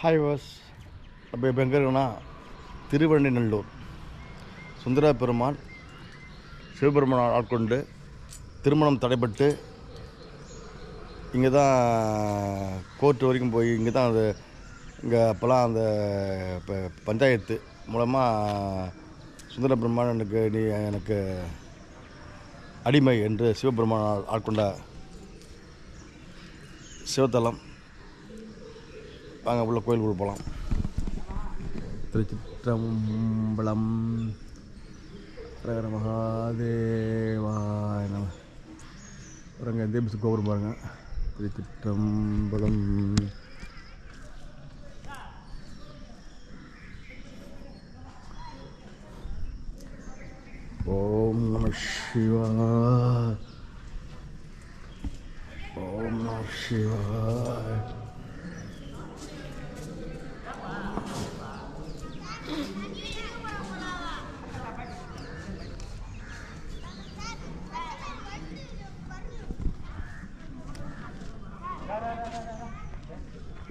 Hi was அப்போ இப்போ எங்கே இருக்கோன்னா திருவண்ணிநல்லூர். சுந்தர பெருமான் சிவபெருமான் ஆட்கொண்டு திருமணம் தடைப்பட்டு இங்கே தான் கோர்ட்டு வரைக்கும் போய் இங்கே தான் அது இங்கே அப்போல்லாம் அந்த இப்போ பஞ்சாயத்து மூலமாக சுந்தர பெருமான் எனக்கு நீ எனக்கு அடிமை என்று சிவபெருமான் ஆட்கொண்ட சிவத்தலம். வாங்க உள்ள கோயிலுக்குள் போகலாம் திருச்சிற்றம்பலம் ஹரஹர மகாதேவாய நம. பாருங்க தேபிஸ் கோபுரம் பாருங்க. திருச்சிற்றம்பலம். ஓம் நம சிவா ஓம் நம சிவா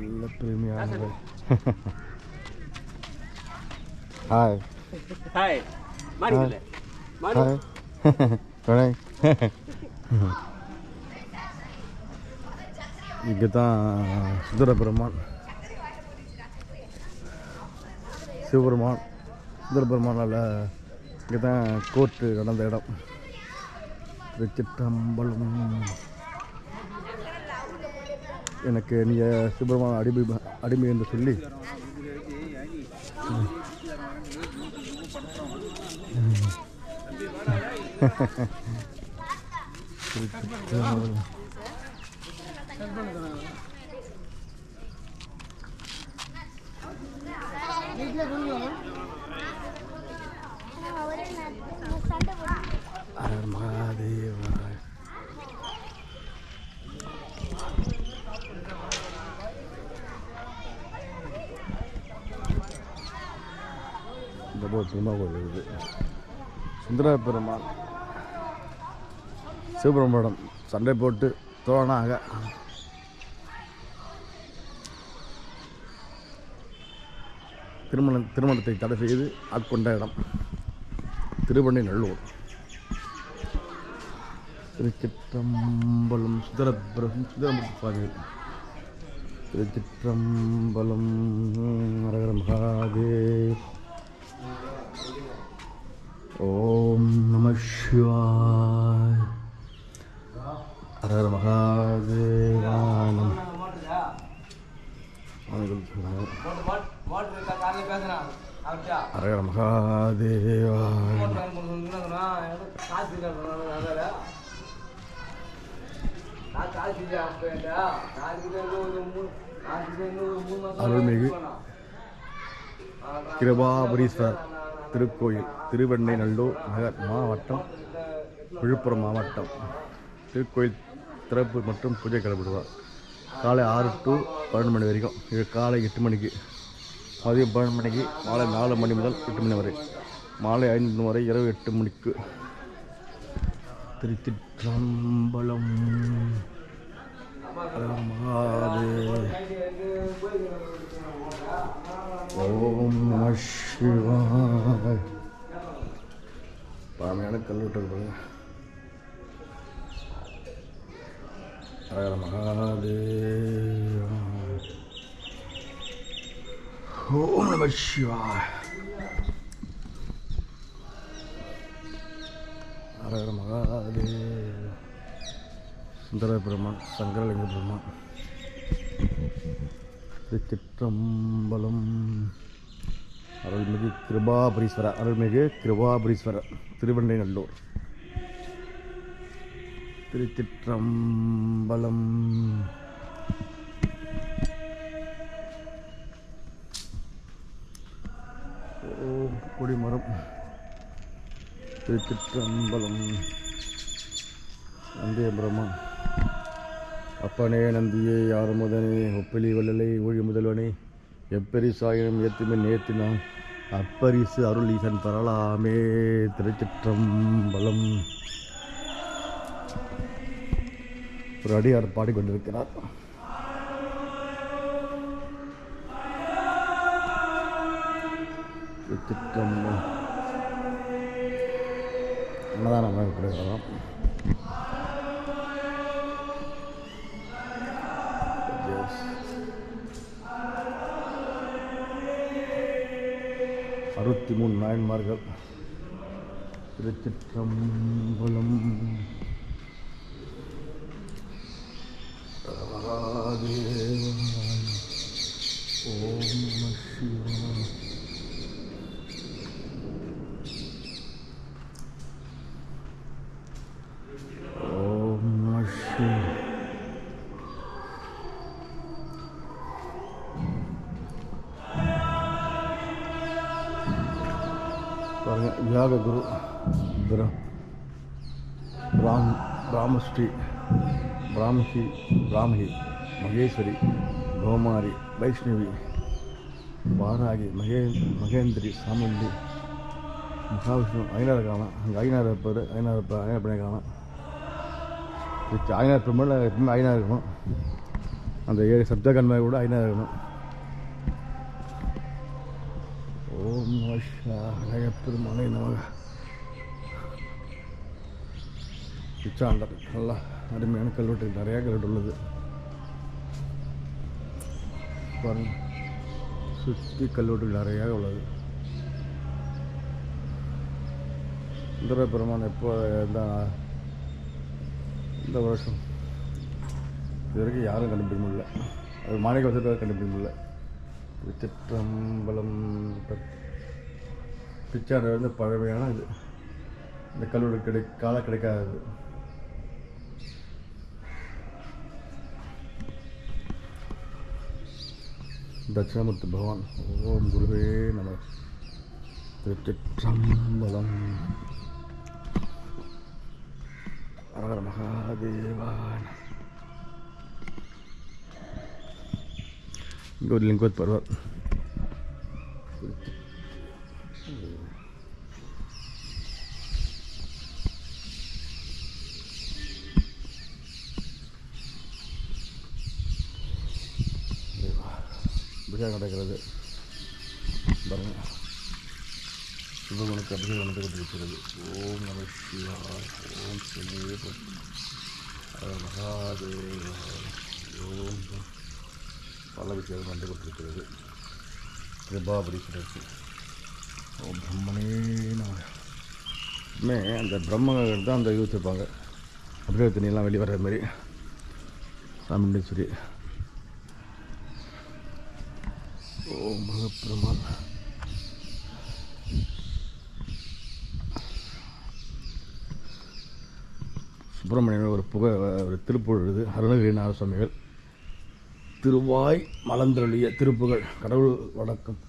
நல்ல பெருமையானது ஹாய் ஹாய் மாறி ஹாய் வணக்கம் இங்கே தான் சுந்தர பெருமான் சிவபெருமான். சுந்தர பெருமானால் இங்கே தான் கோர்ட்டு நடந்த இடம். திருச்சிற்றம்பலம். எனக்கு நீங்கள் சிவபெருமான் அடிமை அடிமை என்று சொல்லி. திருச்சிற்றம்பலம் ஹரர் மகாதேவாய் இந்த போய் திரும்ப கோயில் இருக்குது சுந்தர பெருமாள் சிவபெருமானிடம் சண்டை போட்டு தோணாக திருமணம் திருமணத்தை தடை செய்து ஆட்கொண்ட இடம் திருவண்ணை நல்லூர். திருச்சிற்றம்பலம் சுந்தரபுரம் சுந்தரமுத்து சுவாமிகள் திருச்சிற்றம்பலம் மரகர மகாதேவ். ஓம் நம சிவாய் அரகர மகாதேவானம் அரகர மகாதேவாய அருள்மிகு கிருபாபுரீஸ்வரர் திருக்கோயில் திருவெண்ணைநல்லூர் நகர் மாவட்டம் விழுப்புரம் மாவட்டம். திருக்கோயில் திறப்பு மற்றும் பூஜை கிளம்பிடுவார் காலை ஆறு டு பன்னெண்டு மணி வரைக்கும். இது காலை எட்டு மணிக்கு. மதியம் பன்னெண்டு மணிக்கு மாலை நாலு மணி முதல் எட்டு மணி வரை. மாலை ஐந்து மணி வரை இரவு எட்டு மணிக்கு. திருத்திற்றம்பலம் மகாதேவ் ஓம் நம சிவாய் பழமையான கல்வெட்டு பாருங்க ஹர மகாதேவ ஓம் நம சிவாய் ஹர மகாதேவ சுந்தர பெருமான் சங்கரலிங்க பெருமான் திருச்சிற்றம்பலம் அருள்மிகு கிருபாபுரீஸ்வரர் அருள்மிகு கிருபாபுரீஸ்வரர் திருவண்டைநல்லூர். திருச்சிற்றம்பலம். ஓம் கொடிமரம். திருச்சிற்றம்பலம். நந்தே பிரம்மன் அப்பனே நந்தியே யாருமுதனே ஒப்பிலி வள்ளலை ஒழி முதல்வனே எப்பரிசாயினம் ஏத்துமே நேர்த்தினான். அப்பரிசு அருள் ஈசன் பரலாமே திருச்சிற்றம்பலம். ஒரு அடியார் பாடிக்கொண்டிருக்கிறார். திருச்சிற்றம்பலம். அன்னதானம் வழங்கப்படுகிறோம் அறுபத்தி மூணு நாயன்மார்கள். திருச்சிற்றம்பலம். மகாதேவாய யாக குரு பிர- பிராம் பிராமஸ்ரீ பிராமஹி பிராமஹி மகேஸ்வரி கோமாரி வைஷ்ணவி வாராகி மகே மகேந்திரி சாமுண்டி மகாவிஷ்ணு ஐநாறு காணும் அங்கே ஐநாறு இருப்பார் ஐநாறு இருப்பார் ஐநாறு பண்ணி காணும் ஐநாறு பெருமாள் எப்பவுமே ஐநாறு இருக்கணும். அந்த ஏழு சப்த கண்மை கூட ஐநாறு இருக்கணும். ஓம் நமக. பிச்சாண்டர் நல்லா அருமையான கல்வெட்டு நிறையா கல்வெட்டு உள்ளது. பாருங்க சுற்றி கல்வெட்டு நிறையா உள்ளது. சுந்தர பெருமான் எப்போ இந்த இந்த வருஷம் இது வரைக்கும் யாரும் கண்டுபிடிக்க முடியல. அது மாணிக்க வசதி கண்டுபிடிக்க முடியல. திருச்சிற்றம்பலம் பிச்சாண்டர் வந்து பழமையான இது. இந்த கல்லூரி கிடை கால கிடைக்காதது. தட்சிணாமூர்த்தி பகவான். ஓம் குருவே நம. திருச்சிற்றம்பலம். ஹர மகாதேவான் இங்கே ஒரு லிங்கோத் பருவர் அபிஷேகம் நடக்கிறது பாருங்கள் சிவகுணுக்கு அபிஷேகம் நடந்து இருக்கிறது ஓம் நம சிவா ஓம் சிவ மகாதேவ. ஓம் பல விஷயம் நடந்து கொண்டிருக்கிறது கிருபாபுரீஸ்வரருக்கு. ஓம் பிரம்மனே நான் அந்த பிரம்மங்கள் தான் அந்த யூஸ் வச்சுருப்பாங்க அபிஷேக தண்ணியெல்லாம் வெளியே வர்ற மாதிரி. சாமி சொல்லி சுப்பிரமணியன் ஒரு புகை ஒரு திருப்புழுது அருணகிரிநாத சுவாமிகள் திருவாய் மலந்தருளிய திருப்புகள் கடவுள் வணக்கம்.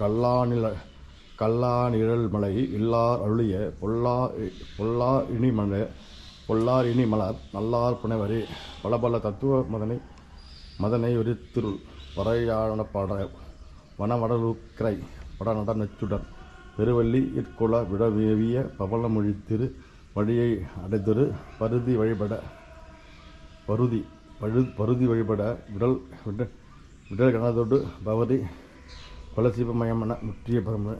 கல்லாநில கல்லாநிழல் மலை இல்லார் அருளிய பொல்லா பொல்லா இனிமலை பொல்லார் இனி மலர் நல்லார் புனைவரி. பல பல தத்துவ மதனை மதனை ஒரு திரு பறையாழன பட வனவடலுக்கரை பட நச்சுடன் பெருவள்ளி இற்குல விடவேவிய பவளமொழி திரு வழியை அடைதொரு பருதி வழிபட பருதி பழு பருதி வழிபட விடல் விட விடல் கணதோடு பவதி பலசிவமயமன முற்றிய பரம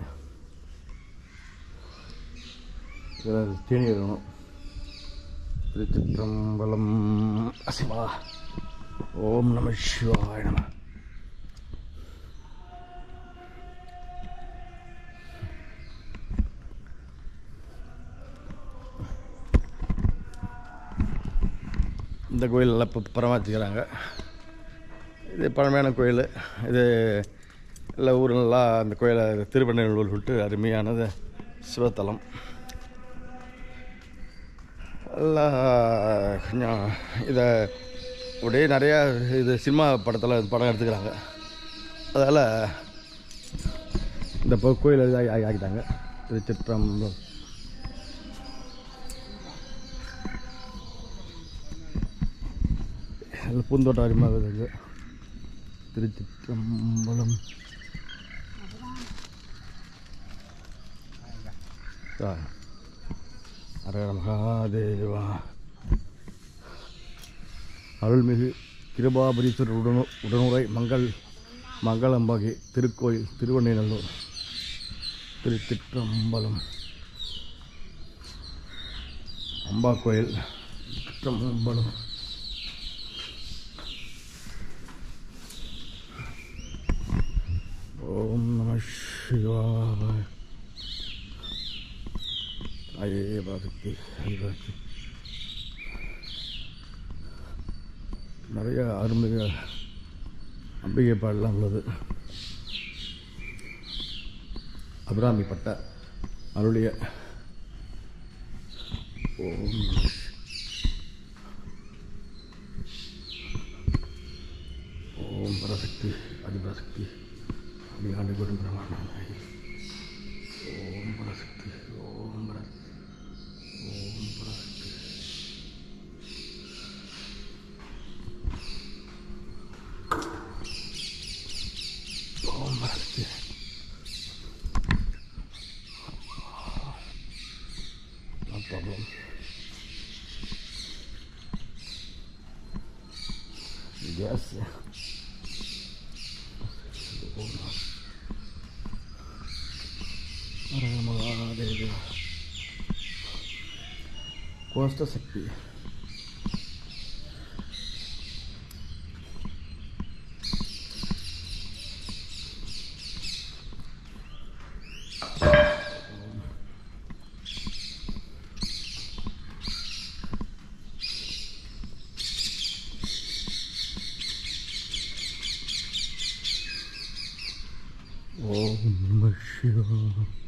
தேனி இருக்கணும் திருச்சிற்றம்பலம் அசிவா. ஓம் நம சிவாய நம. இந்த கோயிலெல்லாம் இப்போ பராமரிச்சுக்கிறாங்க. இது பழமையான கோயில். இது எல்லா ஊரெல்லாம் அந்த கோயிலை திருவண்ணூர் விட்டு அருமையானது. சிவத்தலம். எல்லாம் கொஞ்சம் இதை அப்படியே நிறையா இது சினிமா படத்தில் படம் எடுத்துக்கிறாங்க. அதால் இந்த கோயில் இதாக ஆகி- ஆக்கிட்டாங்க திருச்சிற்றம்பலம். அது பூந்தோட்டம் அருமையாக இருக்குது திருச்சிற்றம்பலம். ஆ. மகாதேவா. அருள்மிகு கிருபாபுரீஸ்வரர் உடனு உடனுரை மங்கள் மங்களம்பகி திருக்கோயில் திருவண்ணைநல்லூர். திருச்சிற்றம்பலம். அம்பா கோயில் திருச்சிற்றம்பலம். ஓம் நம சிவாய ஐயே பாசக்தி நிறைய அருமைய அம்பிகை பாடலாம் உள்ளது. அபிராமி பட்ட அருளிய ஓம் ஓம் பரசக்தி அதிபரசக்தி அடியாண்டு குரு பிரமாணி ஓம் பரசக்தி ஓம் பர ஓம் பரசக்தி ஓம் Parasakthi No problem. Yes. Mahadevi கோஷ்ட Shakti Om நம சிவாய